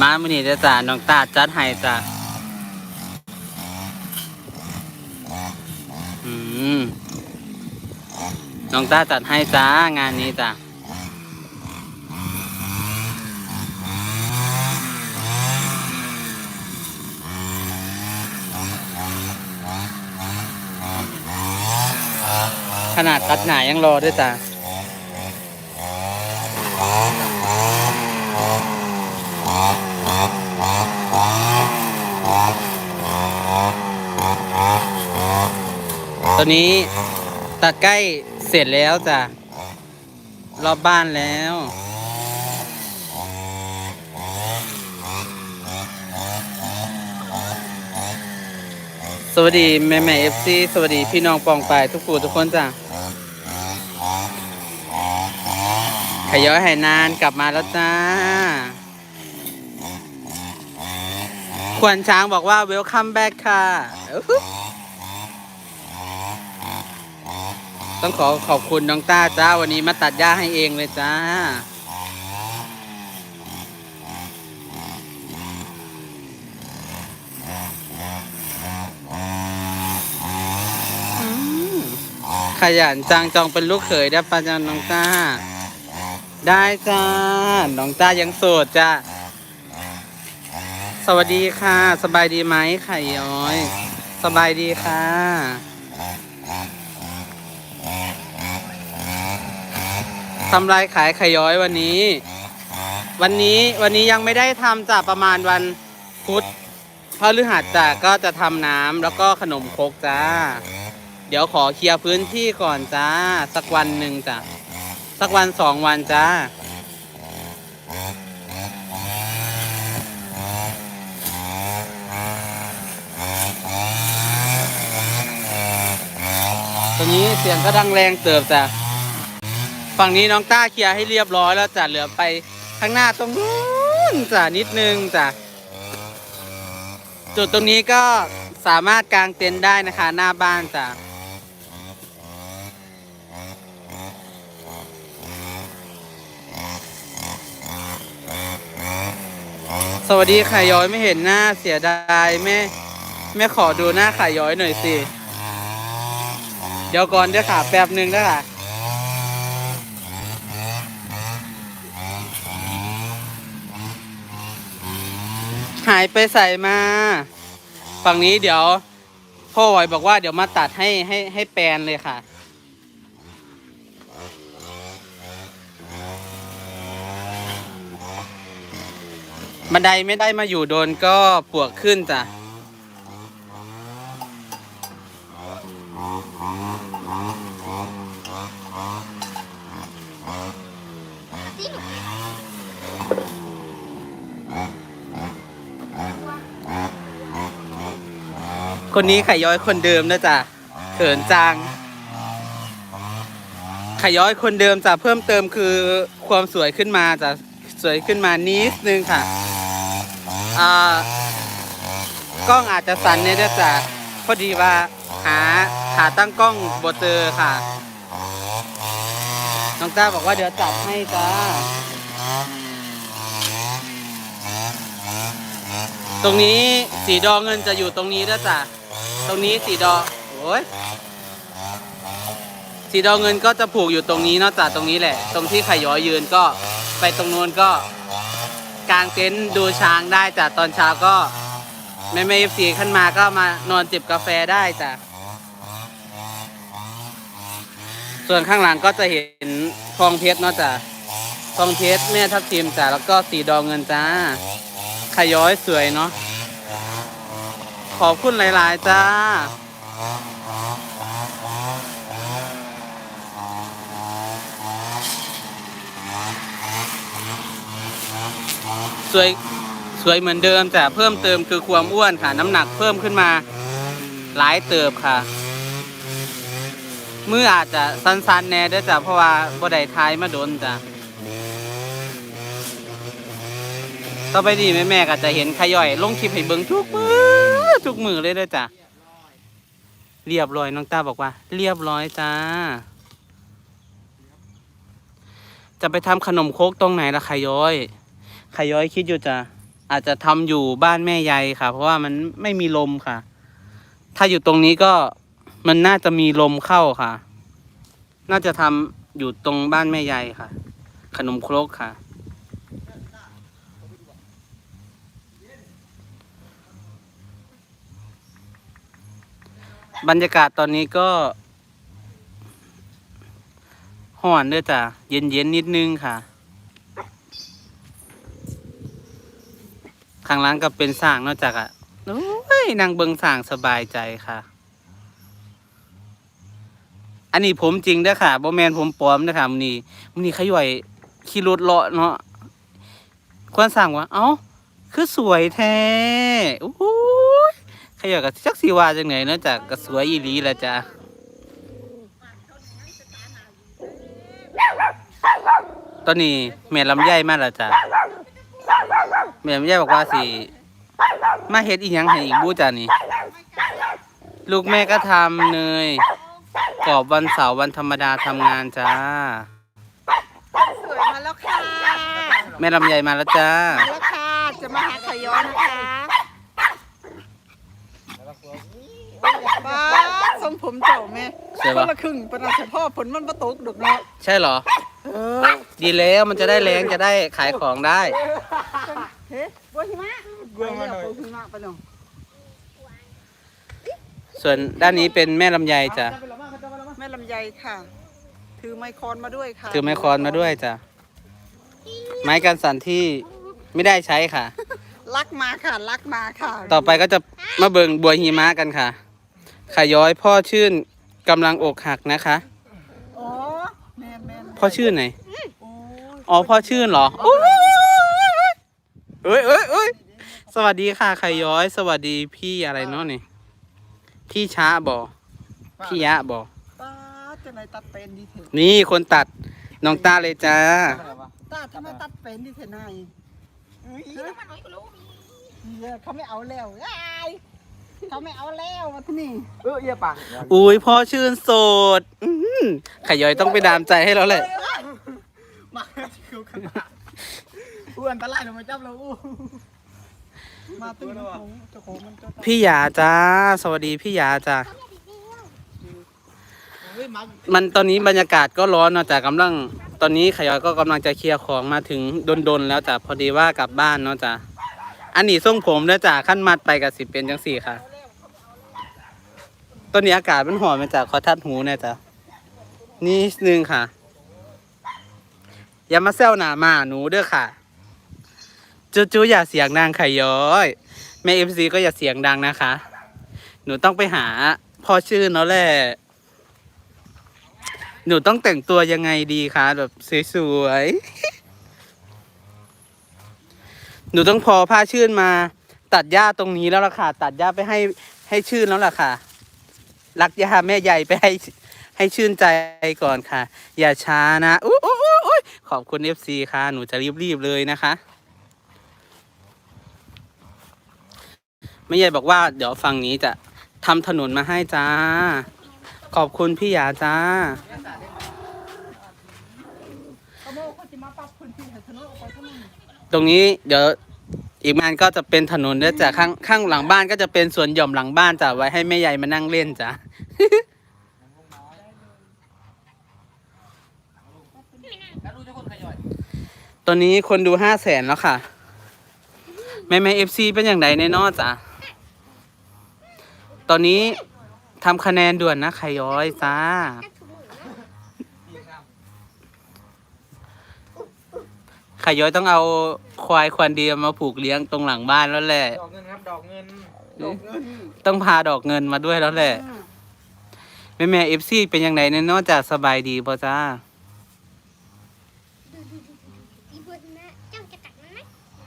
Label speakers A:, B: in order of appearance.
A: มามื้อนี้เด้อจ้ะน้องตาจัดให้จ้ะอืมน้องตาจัดให้จ้างานนี้จ้ะขนาดตัดหนายังรอด้วยจ้ะ ตอนนี้ตัดใกล้เสร็จแล้วจ้ะ รอบบ้านแล้ว สวัสดีแม่แม่เอฟซีสวัสดีพี่น้องปองไปทุกผู้ทุกคนจ้ะขย้อยไหนานกลับมาแล้วจ้าขวัญช้างบอกว่า welcome back ค่ะ ต้องขอขอบคุณน้องต้าจ้าวันนี้มาตัดหญ้าให้เองเลยจ้าอืมขยันจังจองเป็นลูกเขยได้ปะจ๊ะน้องต้า ได้จ้า น้องต้ายังโสดจ้าสวัสดีค่ะ สบายดีไหมไข่ย้อย สบายดีค่ะ ทำไรขายไข่ย้อยวันนี้ วันนี้วันนี้ยังไม่ได้ทำจ้ะประมาณวันพุธพฤหัสจ้ะก็จะทำน้ำแล้วก็ขนมครกจ้า เดี๋ยวขอเคลียร์พื้นที่ก่อนจ้า สักวันหนึ่งจ้ะสักวันสองวันจ้าตัวนี้เสียงก็ดังแรงเติบจ้ะ ฝั่งนี้น้องต้าเคลียร์ให้เรียบร้อยแล้วจ้ะเหลือไปข้างหน้าตรงนู้นจ้ะนิดนึงจ้ะจุดตรงนี้ก็สามารถกางเต็นท์ได้นะคะ หน้าบ้านจ้ะสวัสดีค่ย้อยไม่เห็นหน้าเสียดายแม่แม่ขอดูหน้าข่าย้อยหน่อยสิ เดี๋ยวก่อนเดี๋ยวค่ะ แป๊บหนึ่งเด้อค่ะ หายไปใส่มา ฝั่งนี้เดี๋ยวพ่อไหวบอกว่าเดี๋ยวมาตัดให้ให้ให้แปลนเลยค่ะ บันไดไม่ได้มาอยู่โดนก็ปวกขึ้นจ้ะ คนนี้ไข่ย้อยคนเดิมนะจ๊ะเขินจังไข่ย้อยคนเดิมจะเพิ่มเติมคือความสวยขึ้นมาจะสวยขึ้นมานิดนึงค่ะอ่ากล้องอาจจะสั่นเนี่ยด้วยจ้ะพอดีว่าหาหาตั้งกล้องบเจอค่ะน้องจ้าบอกว่าเดี๋ยวจัดให้จ้าตรงนี้สีดองเงินจะอยู่ตรงนี้ด้วยจ้ะ ตรงนี้สีดอโอ้ยสีดอเงินก็จะผูกอยู่ตรงนี้เนอกจากตรงนี้แหละ ตรงที่ไข่ย้อยยืนก็ไปตรงนู้นก็กางเต็นท์ดูช้างได้จ้ะตอนเช้าก็แม่แม่เอฟซีขึ้นมาก็มานอนจิบกาแฟได้จ้ะส่วนข้างหลังก็จะเห็นทองเพชรเนาะจ้ะทองเพชรแม่ทับทิมจ้ะแล้วก็สีดอเงินจ้าขย้อยสวยเนาะ ขอบคุณหลาย ๆ จ้า สวย สวยเหมือนเดิมแต่เพิ่มเติมคือความอ้วนค่ะ น้ำหนักเพิ่มขึ้นมา หลายเติบค่ะ มืออาจจะสั้น ๆ แน่เด้วยจ้ะเพราะว่าบ่ได้ทายมาโดนจ้ะต่อไปดีแม่แม่ๆก็จะเห็นขย่อย ลงคลิปให้เบิ่งทุกมือ ทุกมือเลยด้วยจ้ะเรียบร้อยน้องตาบอกว่า เรียบร้อยจ้า จะไปทำขนมโคกตรงไหนล่ะขย้อยขย้อยคิดอยู่จ้ะอาจจะทำอยู่บ้านแม่ยายค่ะ เพราะว่ามันไม่มีลมค่ะ ถ้าอยู่ตรงนี้ก็มันน่าจะมีลมเข้าค่ะ น่าจะทำอยู่ตรงบ้านแม่ยายค่ะ ขนมครกค่ะ บรรยากาศตอนนี้ก็ห่อนด้วยจ้ะ เย็นเย็นๆนิดนึงค่ะ ข้างล่างก็เป็นสร้างนอกจากอะโอ้ยนางเบิงสร้างสบายใจค่ะ อันนี้ผมจริงด้อค่ะบ่แมนผมปลอมเด้ค่ะมันนี้มันนี้ขย่อยขี่รถเลาะเนาะควรสั่งว่า เอ้า คือสวยแท้โอ้ ขย่อยกับจักสีว่าจังไหนเนาะจากก็สวยอีหลีละจ้ะตอนนี้แม่ลำไยมาแล้วจ้ะแม่ไม่ใช่บอกว่าสิมาเฮ็ดอีหยังให้อีกบูจ้านี่ ลูกแม่ก็ทำเนยกรอบวันเสาร์วันธรรมดาทำงานจ้า
B: สวยมาแล้วค่ะ
A: แม่ลำไยมาแล้วจ้า
B: มาแล้วค่ะ จะมาหาขย้อนนะคะ ป้าทรงผมเจ้าแม่
A: ใช่
B: ค
A: ปะ
B: นละครึ่งปนเฉพาะผลมันประตกดอกเนาะ
A: ใช่เหรอ
B: เออ
A: ดีแล้วมันจะได้แรงจะได้ขายของได้
B: เฮ้บัวหิมะบัวหิมะบัวหิมะไปเนาะ
A: ส่วนด้านนี้เป็นแม่ลำไยจ้ะ
B: แม่ลำไยค่ะ ถือไมค์คอนมาด้วยค่ะ
A: ถือไม้คอนมาด้วยจ้ะไม้กันสั่นที่ไม่ได้ใช้ค่ะ
B: ลักมาค่ะลักมาค่ะ
A: ต่อไปก็จะมาเบิงบัวหิมะกันค่ะ ขย้อยพ่อชื่นกำลังอกหักนะคะ
B: อ๋อแม่นแม่น
A: พ่อชื่นไหน
B: โอ้ย
A: อ๋อพ่อชื่นเหรอโอ้ยเอ้ยเอ้ยเอ้ยสวัสดีค่ะไข่ย้อย สวัสดีพี่อะไรเนาะนี่ พี่ช้าบอพี่ยะบอ
B: ป้าจะไหนตัดเป็นดีเถอะ
A: นี่คนตัดน้องตาเลยจ้า
B: ตาทำไมตัดเป็นดีเถอะนายอุ้ยเนี่ยเขาไม่เอาแล้วอ้าย เขาไม่เอาแล้วมาที่นี่
C: เออเยี่ยปัง
A: อุ้ยพ่อชื่นโสดอื้อหือไข่ย้อยต้องไปดามใจให้แล้วแหละ
C: มาคิวกันอู้อันตรายเรามาจับเราอู้
B: มาตึ้งของเจ้าของมันเจ้าตา
A: พี่หยาจ้า สวัสดีพี่หยาจ้า
C: เฮ้ยมา
A: มันตอนนี้บรรยากาศก็ร้อนเนาะจ้ะกำลัง ตอนนี้ขยอยก็กำลังจะเคลียร์ของมาถึงดนๆแล้วจ้ะพอดีว่ากลับบ้านเนาะจ้ะอันนี้ทรงผมแล้วจ้ะขั้นมัดไปกับสิเป็นจังสี่ค่ะ ตอนนี้อากาศมันหอมมาจากขอทัดหูเนี่จ้ะนี่นึงค่ะ อย่ามาแซวหนามาหนูเด้อค่ะ จูจูอย่าเสียงดังไข่ย้อยแม่เอฟซีก็อย่าเสียงดังนะคะ หนูต้องไปหาพ่อชื่อเนาะแหละ หนูต้องแต่งตัวยังไงดีคะแบบสวยๆ หนูต้องพอผ้าชื่นมา ตัดหญ้าตรงนี้แล้วล่ะค่ะ ตัดหญ้าไปให้ให้ชื่นแล้วล่ะค่ะ รักยาแม่ใหญ่ไปให้ให้ชื่นใจก่อนค่ะ อย่าช้านะอู้อู้อู้อู้ขอบคุณเอฟซีค่ะ หนูจะรีบๆเลยนะคะแม่ใหญ่บอกว่าเดี๋ยวฝั่งนี้จะทำถนนมาให้จ้า ขอบคุณพี่หยาจ้า ตรงนี้เดี๋ยว อีกงานก็จะเป็นถนนแล้วจ้ะข้างข้างหลังบ้านก็จะเป็นสวนหย่อมหลังบ้านจ้ะไว้ให้แม่ใหญ่มานั่งเล่นจ้ะตอนนี้คนดูห้าแสนแล้วค่ะ แม่แม่เอฟซีเป็นอย่างไรในนอจ้ะตอนนี้ทำคะแนนด่วนนะไขย้อยจ้าไข่ย้อยต้องเอา ควายควันเดียมาผูกเลี้ยงตรงหลังบ้านแล้วแหละ
C: ดอกเงินครับดอกเงินดอกเงิน
A: ต้องพาดอกเงินมาด้วยแล้วแหละ แม่แม่เอฟซีเป็นยังไงเนี่ยนอกจากสบายดีป่ะจ้า
B: ส